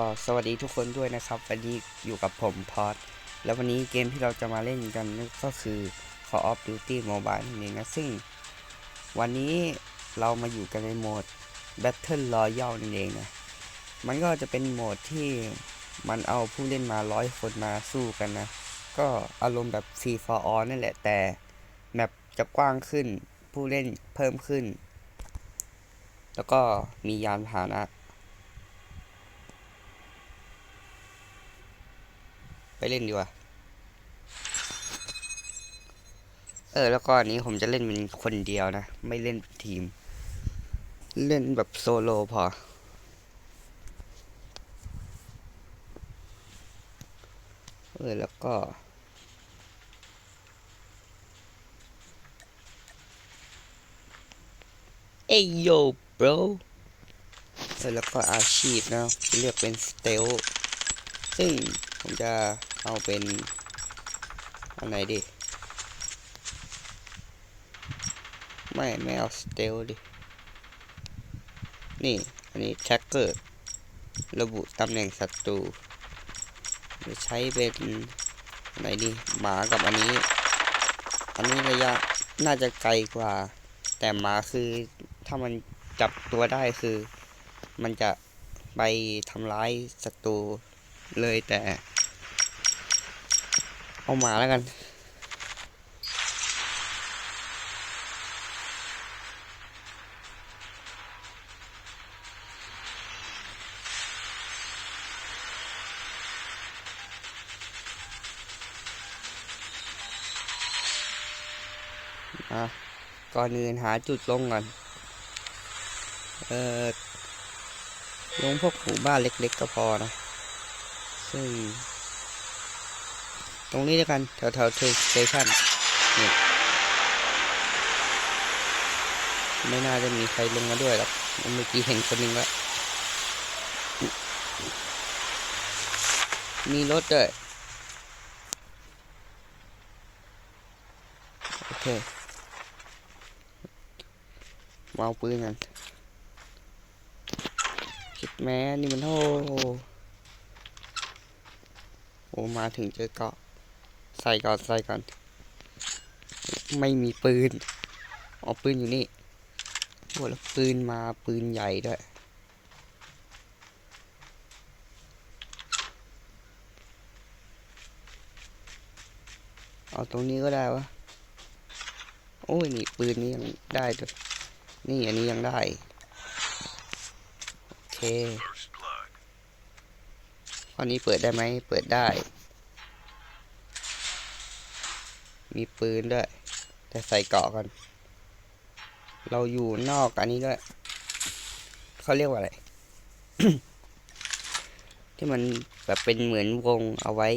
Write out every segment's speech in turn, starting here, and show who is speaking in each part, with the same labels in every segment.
Speaker 1: ก็สวัสดีทุกคนด้วยนะครับ วันนี้อยู่กับผมพอดแล้ววันนี้เกมที่เราจะมาเล่นกันก็คือ Call of Duty Mobile นั่นเองนะซึ่ง วันนี้เรามาอยู่กันในโหมด Battle Royale นั่นเองนะมันก็จะเป็นโหมดที่มันเอาผู้เล่นมาร้อยคนมาสู้กันนะ ก็อารมณ์แบบ Free for All นั่นแหละ แต่แมปจะกว้างขึ้นผู้เล่นเพิ่มขึ้น แล้วก็มียานพาหนะ ไป เล่นดีกว่า เออ แล้วก็อันนี้ผมจะเล่นเป็นคนเดียวนะ ไม่เล่นทีม เล่นแบบโซโล่พอ เออ แล้วก็เอ้ยโย bro เออแล้วก็อาชีพนะเลือกเป็นสเตลซึ่งผมจะ เอาเป็นอันไหนดิ ไม่ไม่เอาสเตลดิ นี่ อันนี้แท็กเกอร์ ระบุตำแหน่งศัตรูจะใช้เป็นอันไหนดีหมากับอันนี้ อันนี้ระยะน่าจะไกลกว่า แต่หมาคือถ้ามันจับตัวได้คือ มันจะไปทำร้ายศัตรูเลยแต่ เอาหมาแล้วกัน อะ ก่อนอื่นหาจุดลงก่อน เออลงพวกหมู่บ้านเล็กๆก็พอนะ ซึ่ง ตรงนี้แล้วกันแถวแถวเทสเตชันนี่ไม่น่าจะมีใครลงมาด้วยหรอกเมื่อกี้เห็นคนหนึ่งแล้วมีรถด้วยโอเคมาเอาปืนกันคิดแม้นี่มันโอ้โอ้มาถึงเจอเกาะ ใส่ก่อนใส่ก่อน ไม่มีปืนเอาปืนอยู่นี่โอ้แล้วปืนมาปืนใหญ่ด้วยเอาตรงนี้ก็ได้วะโอ้ยนี่ปืนนี้ยังได้ด้วยนี่อันนี้ยังได้ โอเคข้อนี้เปิดได้ไหมเปิดได้ มีปืนด้วย แต่ใส่เกาะกัน เราอยู่นอกอันนี้ด้วยเขาเรียกว่าอะไร ที่มันแบบเป็นเหมือนวงเอาไว้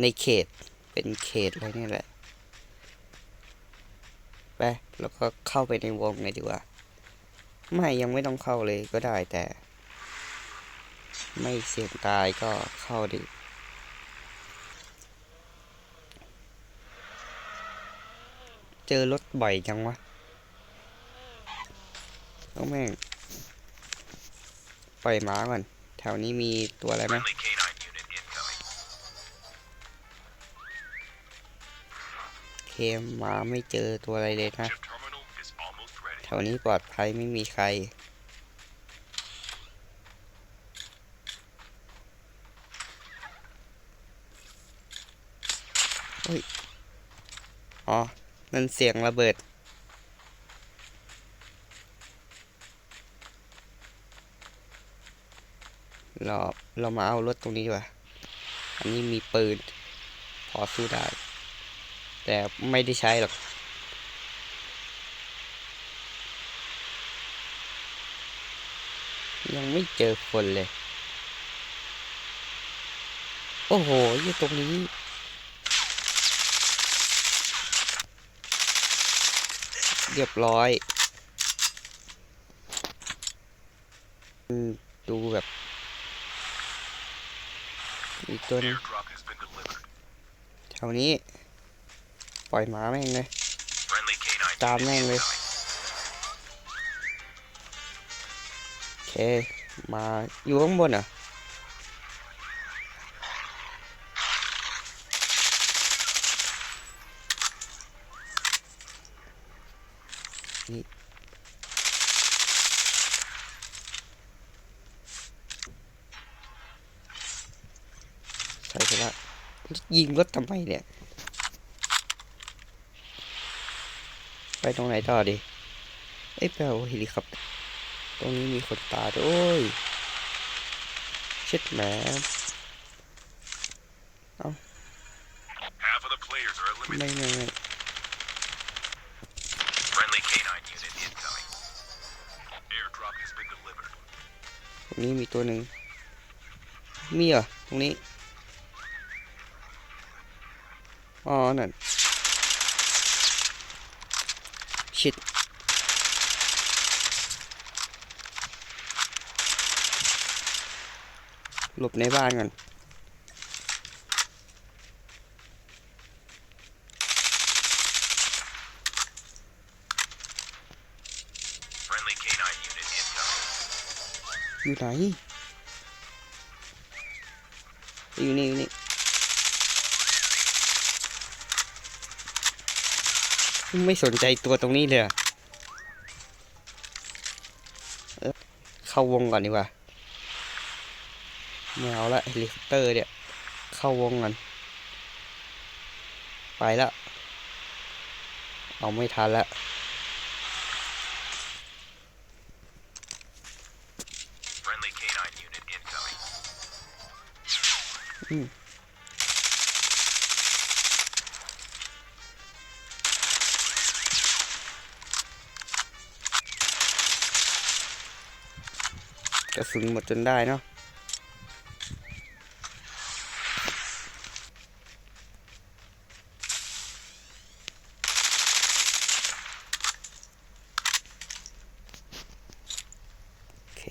Speaker 1: ในเขต เป็นเขตอะไรเนี่ยแหละ ไป แล้วก็เข้าไปในวงเลยดีกว่า ไม่ยังไม่ต้องเข้าเลยก็ได้แต่ ไม่เสี่ยงตายก็เข้าดิ เจอรถบ่อยจังวะต้องแม่ง ปล่อยหมาก่อน แถวนี้มีตัวอะไรไหมเคมหมาไม่เจอตัวอะไรเลยนะ แถวนี้ปลอดภัยไม่มีใครเฮ้ย อ๋อ นั่นเสียงระเบิด เราเรามาเอารถตรงนี้ว่าอันนี้มีปืน พอสู้ได้ แต่ไม่ได้ใช้หรอกยังไม่เจอคนเลย โอ้โหอยู่ตรงนี้ เรียบร้อยอืมดูแบบ อีกตัวหนึง
Speaker 2: Airdrop has been delivered.
Speaker 1: แถวนี้ ปล่อยหมาแม่งเลย
Speaker 2: Friendly canine
Speaker 1: ตาม
Speaker 2: unit
Speaker 1: แม่งเลย
Speaker 2: incoming.
Speaker 1: โอเค มาอยู่ข้างบนเหรอ่ นี่ใส่ไปละยิงรถทำไมเนี่ย ไปตรงไหนต่อดีเอ้ยไปเอาเฮลิคอปเตอร์ตรงนี้มีคนตายด้วยโอ้ยเช็ดแหม
Speaker 2: Half of the players are
Speaker 1: ไม่
Speaker 2: eliminated.
Speaker 1: ไม่ไม่ ตรงนี้มีตัวหนึ่ง มีเหรอ ตรงนี้ อ๋อ นั่น ชิดหลบในบ้านก่อน อยู่ไหนอยู่นี่อยู่นี่ไม่สนใจตัวตรงนี้เลยเข้าวงก่อนดีกว่าไม่เอาละเฮลิคอปเตอร์เนี่ยเข้าวงก่อนไปแล้วเอาไม่ทันละ กระสุนหมดจนได้เนาะ โอเค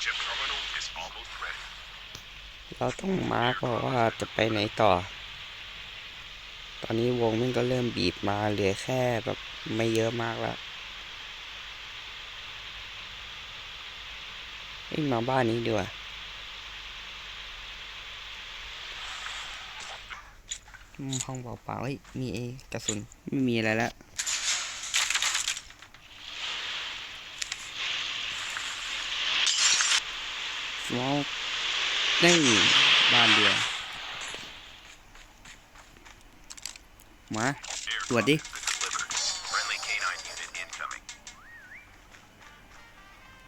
Speaker 2: Chip terminal is almost ready.
Speaker 1: เราต้องมาร์กว่าจะไปไหนต่อ ตอนนี้วงมันก็เริ่มบีบมาเหลือแค่แบบไม่เยอะมากแล้วเอ้ยมาบ้านนี้ดีกว่าห้องเปล่าๆเฮ้ย มีเอกระสุน ไม่มีอะไรแล้วว้าว ได้บ้านเดียว มา
Speaker 2: ตรวจดิ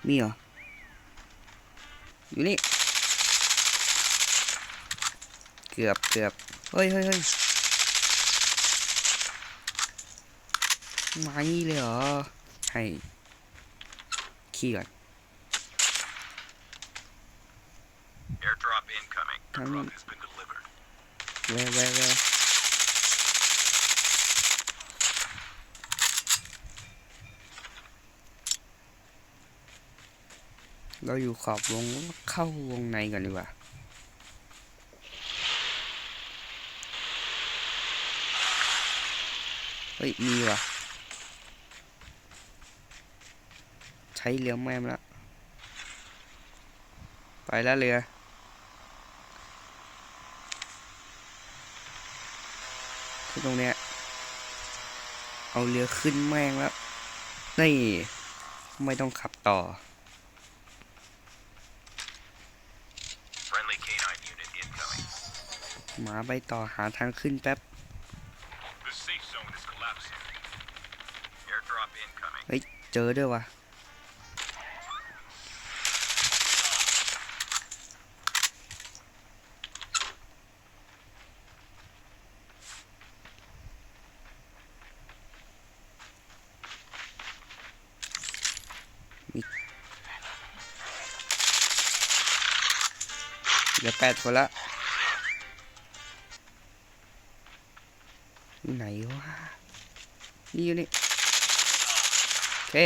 Speaker 1: มีเหรอ อยู่นี่ เกือบเกือบเฮ้ยเฮ้ยเฮ้ยมไม่เลยเหรอ ให้ ขี้ก่อน
Speaker 2: Airdrop incoming.
Speaker 1: I
Speaker 2: Airdrop
Speaker 1: mean-
Speaker 2: has been delivered.
Speaker 1: แวะแวะแวะเราอยู่ขอบวง เข้าวงในก่อนดีกว่าเฮ้ย มีว่ะ ใช้เรือแม่มแล้ว ไปแล้วเรือ คือตรงเนี้ย เอาเรือขึ้นแม่งแล้ว นี่ ไม่ต้องขับต่อ
Speaker 2: Friendly canine unit incoming.
Speaker 1: หมาไปต่อหาทางขึ้นแป๊บ
Speaker 2: The safe zone is collapsing. Airdrop incoming.
Speaker 1: เฮ้ย เจอด้วยวะ เหลือแปดคนละไหนวะนี่อยู่นี่ โอเค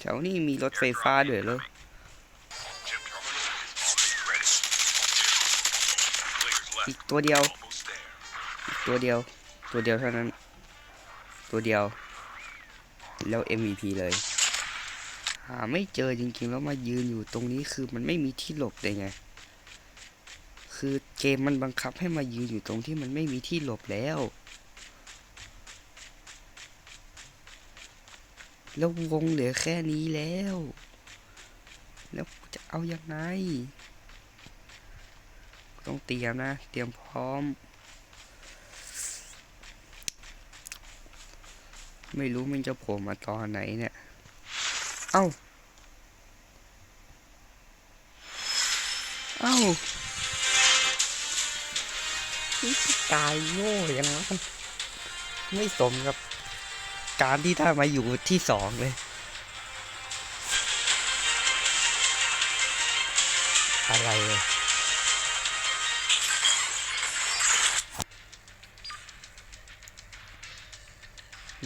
Speaker 1: แถวนี้มีรถไฟฟ้าด้วยเลย ตัวเดียว ตัวเดียว ตัวเดียวเท่านั้น ตัวเดียว แล้ว MVP เลยหาไม่เจอจริงๆ แล้วมายืนอยู่ตรงนี้คือมันไม่มีที่หลบเลยไง คือเกมมันบังคับให้มายืนอยู่ตรงที่มันไม่มีที่หลบแล้ว แล้ววงเหลือแค่นี้แล้ว แล้วจะเอายังไง ต้องเตรียมนะ เตรียมพร้อม ไม่รู้มันจะโผล่มาตอนไหนเนี่ย เอ้า เอ้าตายโง่ยังนั้นไม่สมกับ การที่ถ้ามาอยู่ที่สองเลย อะไรเลย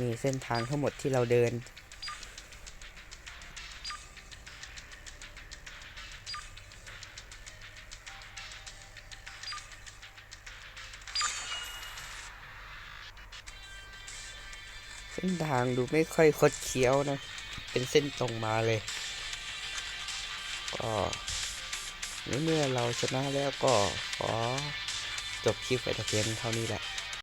Speaker 1: มีเส้นทางทั้งหมดที่เราเดิน เส้นทางดูไม่ค่อยคดเคี้ยวนะ เป็นเส้นตรงมาเลย ก็เมื่อเราชนะแล้วก็ขอจบคลิปไว้แต่เพียงเท่านี้แหละ